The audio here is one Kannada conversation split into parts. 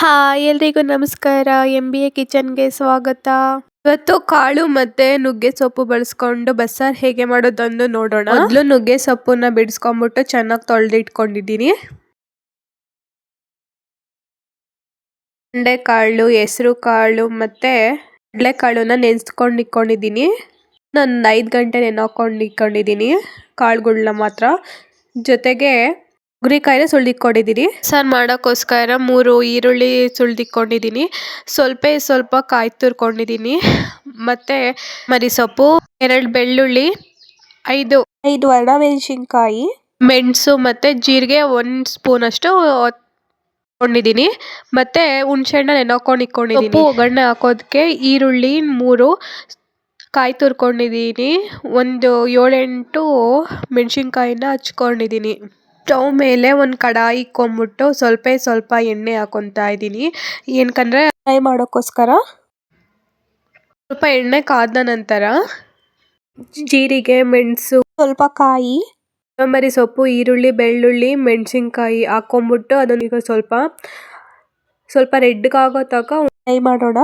ಹಾಯ್ ಎಲ್ರಿಗೂ ನಮಸ್ಕಾರ. ಎಂ ಬಿ ಎ ಕಿಚನ್ಗೆ ಸ್ವಾಗತ. ಇವತ್ತು ಕಾಳು ಮತ್ತೆ ನುಗ್ಗೆ ಸೊಪ್ಪು ಬಳಸ್ಕೊಂಡು ಬಸ್ಸಾರ್ ಹೇಗೆ ಮಾಡೋದೊಂದು ನೋಡೋಣ. ಮೊದಲು ನುಗ್ಗೆ ಸೊಪ್ಪನ್ನ ಬಿಡಿಸ್ಕೊಂಡ್ಬಿಟ್ಟು ಚೆನ್ನಾಗಿ ತೊಳೆದಿಟ್ಕೊಂಡಿದ್ದೀನಿ. ಕಾಳು ಹೆಸರು ಕಾಳು ಮತ್ತೆ ಕಡಲೆಕಾಳನ್ನ ನೆನೆಸ್ಕೊಂಡು ಇಟ್ಕೊಂಡಿದ್ದೀನಿ ನಾನು ಐದು ಗಂಟೆ ನೆನೆಹಾಕೊಂಡು ಇಟ್ಕೊಂಡಿದ್ದೀನಿ ಕಾಳುಗಳನ್ನ ಮಾತ್ರ. ಜೊತೆಗೆ ಗುರಿಕಾಯಿನ ಸುಳ್ದಿಕೊಂಡಿದ್ದೀನಿ ಸರ್ ಮಾಡೋಕ್ಕೋಸ್ಕರ ಮೂರು ಈರುಳ್ಳಿ ಸುಳ್ದಿಕೊಂಡಿದ್ದೀನಿ ಸ್ವಲ್ಪ ಸ್ವಲ್ಪ ಕಾಯಿ ತುರ್ಕೊಂಡಿದ್ದೀನಿ ಮತ್ತು ಮರಿಸೊಪ್ಪು ಎರಡು ಬೆಳ್ಳುಳ್ಳಿ ಐದು ಐದು ಒಣಮೆಣಸಿನ್ಕಾಯಿ ಮೆಣಸು ಮತ್ತು ಜೀರಿಗೆ ಒಂದು ಸ್ಪೂನ್ ಅಷ್ಟು ಕೊಂಡಿದ್ದೀನಿ ಮತ್ತೆ ಹುಣಸೆಹಣ್ಣ ಇಕ್ಕೊಂಡಿದ್ದೀನಿ ಉಪ್ಪು ಒಗ್ಗರಣೆ ಹಾಕೋದಕ್ಕೆ ಈರುಳ್ಳಿ ಮೂರು ಕಾಯಿ ತುರ್ಕೊಂಡಿದ್ದೀನಿ ಒಂದು ಏಳೆಂಟು ಮೆಣಸಿನ್ಕಾಯಿನ ಹಚ್ಕೊಂಡಿದ್ದೀನಿ ಸ್ಟವ್ ಮೇಲೆ ಒಂದು ಕಡಾಯಿ ಇಕ್ಕೊಂಬಿಟ್ಟು ಸ್ವಲ್ಪ ಸ್ವಲ್ಪ ಎಣ್ಣೆ ಹಾಕೊತಾ ಇದ್ದೀನಿ. ಏನಕ್ಕಂದರೆ ಫ್ರೈ ಮಾಡೋಕ್ಕೋಸ್ಕರ ಸ್ವಲ್ಪ ಎಣ್ಣೆ ಕಾದ ನಂತರ ಜೀರಿಗೆ, ಮೆಣಸು, ಸ್ವಲ್ಪ ಕಾಯಿ, ಕೊತ್ತಂಬರಿ ಸೊಪ್ಪು, ಈರುಳ್ಳಿ, ಬೆಳ್ಳುಳ್ಳಿ, ಮೆಣಸಿನ್ಕಾಯಿ ಹಾಕೊಂಬಿಟ್ಟು ಅದನ್ನ ಈಗ ಸ್ವಲ್ಪ ಸ್ವಲ್ಪ ರೆಡ್ಗಾಗೋ ತನಕ ಫ್ರೈ ಮಾಡೋಣ.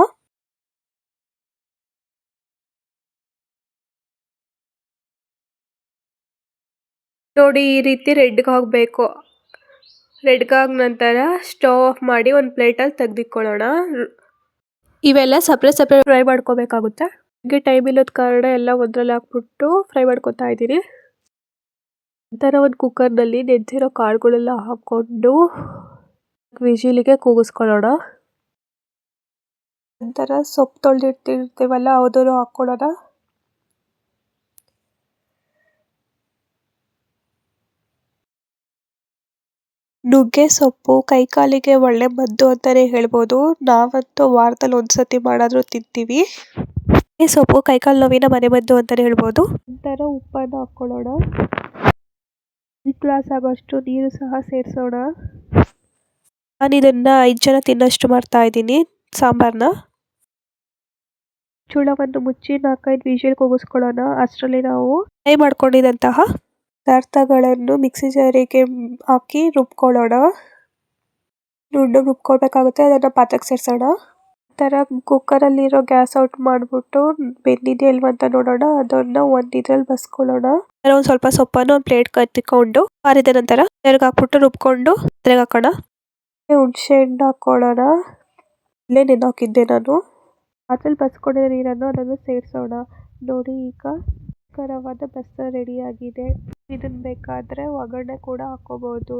ನೋಡಿ ಈ ರೀತಿ ರೆಡ್ಗಾಗಬೇಕು ರೆಡ್ಗಾಗ ನಂತರ ಸ್ಟವ್ ಆಫ್ ಮಾಡಿ ಒಂದು ಪ್ಲೇಟಲ್ಲಿ ತೆಗೆದಿಕ್ಕೊಳ್ಳೋಣ ಇವೆಲ್ಲ ಸಪ್ರೇಟ್ ಸಪ್ರೇಟ್ ಫ್ರೈ ಮಾಡ್ಕೋಬೇಕಾಗುತ್ತೆ? ಹೀಗೆ ಟೈಮ್ ಇಲ್ಲದ ಕಾರಣ ಎಲ್ಲ ಒಂದರಲ್ಲಿ ಹಾಕ್ಬಿಟ್ಟು ಫ್ರೈ ಮಾಡ್ಕೊತಾ ಇದ್ದೀನಿ ನಂತರ ಒಂದು ಕುಕ್ಕರ್ನಲ್ಲಿ ನೆನೆಸಿರೋ ಕಾಳುಗಳೆಲ್ಲ ಹಾಕ್ಕೊಂಡು ವಿಜಿಲಿಗೆ ಕೂಗಿಸ್ಕೊಳ್ಳೋಣ. ನಂತರ ಸೊಪ್ಪು ತೊಳೆದಿರ್ತಿರ್ತೀವಲ್ಲ ಅದನ್ನು ಹಾಕ್ಕೊಳ್ಳೋಣ. ನುಗ್ಗೆ ಸೊಪ್ಪು, ಕೈಕಾಲಿಗೆ ಒಳ್ಳೆ ಮದ್ದು ಅಂತಲೇ ಹೇಳ್ಬೋದು. ನಾವಂತೂ ವಾರದಲ್ಲಿ ಒಂದ್ಸತಿ ಮಾಡಾದರೂ ತಿಂತೀವಿ. ನುಗ್ಗೆ ಸೊಪ್ಪು, ಕೈಕಾಲು ನೋವಿನ ಮನೆಮದ್ದು ಅಂತಲೇ ಹೇಳ್ಬೋದು. ನಂತರ ಉಪ್ಪನ್ನು ಹಾಕ್ಕೊಳ್ಳೋಣ ಒಂದು ಗ್ಲಾಸ್ ಆಗೋಷ್ಟು ನೀರು ಸಹ ಸೇರಿಸೋಣ. ನಾನು ಇದನ್ನ ಐದು ಜನ ತಿನ್ನೋಷ್ಟು ಮಾಡ್ತಾ ಇದ್ದೀನಿ ಸಾಂಬಾರನ್ನ ಚೂಳವನ್ನು ಮುಚ್ಚಿ ನಾಲ್ಕೈದು ವಿಷಲ್ ಕೂಗಿಸ್ಕೊಳ್ಳೋಣ, ಅಷ್ಟರಲ್ಲಿ ನಾವು ಫ್ರೈ ಮಾಡ್ಕೊಂಡಿದ್ದಂತಹ ಪದಾರ್ಥಗಳನ್ನು ಮಿಕ್ಸಿ ಜಾರಿಗೆ ಹಾಕಿ ರುಬ್ಕೊಳ್ಳೋಣ. ನುಣ್ಣಗೆ ರುಬ್ಕೊಳ್ಬೇಕಾಗುತ್ತೆ, ಅದನ್ನು ಪಾತ್ರೆಗೆ ಸೇರಿಸೋಣ. ನಂತರ ಕುಕ್ಕರಲ್ಲಿರೋ ಗ್ಯಾಸ್ ಔಟ್ ಮಾಡಿಬಿಟ್ಟು ಬೆಂದಿದೆಯಾ ಇಲ್ವಾ ಅಂತ ನೋಡೋಣ, ಅದನ್ನು ಒಂದು ಇದ್ರಲ್ಲಿ ಬಸ್ಕೊಳ್ಳೋಣ. ಒಂದು ಸ್ವಲ್ಪ ಸೊಪ್ಪನ್ನು ಒಂದು ಪ್ಲೇಟ್ ಕತ್ತಿಕೊಂಡು ಆರಿದ ನಂತರ ಅದ್ರಾಗ ಹಾಕ್ಬಿಟ್ಟು ರುಬ್ಕೊಂಡು ಅದ್ರಾಗ ಹಾಕೋಣ. ಹುಣಸೆ ಹಣ್ಣು ಹಾಕ್ಕೊಳ್ಳೋಣ ಇಲ್ಲೇ ನೆನೆಹಾಕಿದ್ದೆ ನಾನು. ಅದ್ರಲ್ಲಿ ಬಸ್ಕೊಂಡಿರೋ ನೀರನ್ನು ಅದನ್ನು ಸೇರಿಸೋಣ. ನೋಡಿ ಈಗ ರುಚಿಕರವಾದ ಬಸ್ಸಾರು ರೆಡಿಯಾಗಿದೆ. ಇದನ್ನ ಬೇಕಾದರೆ ಒಗ್ಗರಣೆ ಕೂಡ ಹಾಕೋಬಹುದು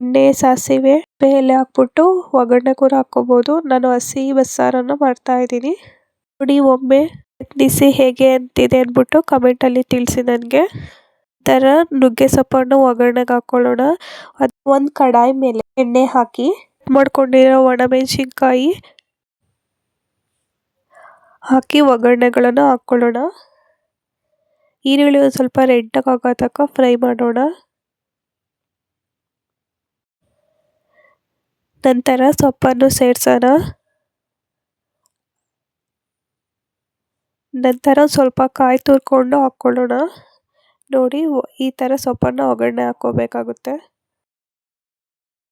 ಎಣ್ಣೆ ಸಾಸಿವೆ ಮೇಲೆ ಹಾಕ್ಬಿಟ್ಟು ಒಗ್ಗರಣೆ ಕೂಡ ಹಾಕೋಬಹುದು ನಾನು ಹಸಿ ಬಸ್ಸಾರನ್ನು ಮಾಡ್ತಾ ಇದ್ದೀನಿ. ನೋಡಿ, ಒಮ್ಮೆ ಪ್ರಯತ್ನಿಸಿ ಹೇಗೆ ಅಂತಿದೆ ಅಂದ್ಬಿಟ್ಟು ಕಮೆಂಟಲ್ಲಿ ತಿಳಿಸಿ ನನಗೆ. ಥರ ನುಗ್ಗೆ ಸೊಪ್ಪನ್ನು ಒಗ್ಗರಣೆಗೆ ಹಾಕ್ಕೊಳ್ಳೋಣ ಅದು ಒಂದು ಕಡಾಯಿ ಮೇಲೆ ಎಣ್ಣೆ ಹಾಕಿ ಮಾಡ್ಕೊಂಡಿರೋ ಒಣಮೆಣಸಿನ್ಕಾಯಿ ಹಾಕಿ ಒಗ್ಗರಣೆಗಳನ್ನು ಹಾಕ್ಕೊಳ್ಳೋಣ. ಈರುಳ್ಳಿ ಒಂದು ಸ್ವಲ್ಪ ರೆಡ್ಡಾಗಿ ಆಗೋ ತನಕ ಫ್ರೈ ಮಾಡೋಣ. ನಂತರ ಸೊಪ್ಪನ್ನು ಸೇರಿಸೋಣ. ನಂತರ ಸ್ವಲ್ಪ ಕಾಯಿ ತುರ್ಕೊಂಡು ಹಾಕ್ಕೊಳ್ಳೋಣ ನೋಡಿ ಈ ಥರ ಸೊಪ್ಪನ್ನು ಒಗ್ಗರಣೆ ಹಾಕ್ಕೋಬೇಕಾಗುತ್ತೆ.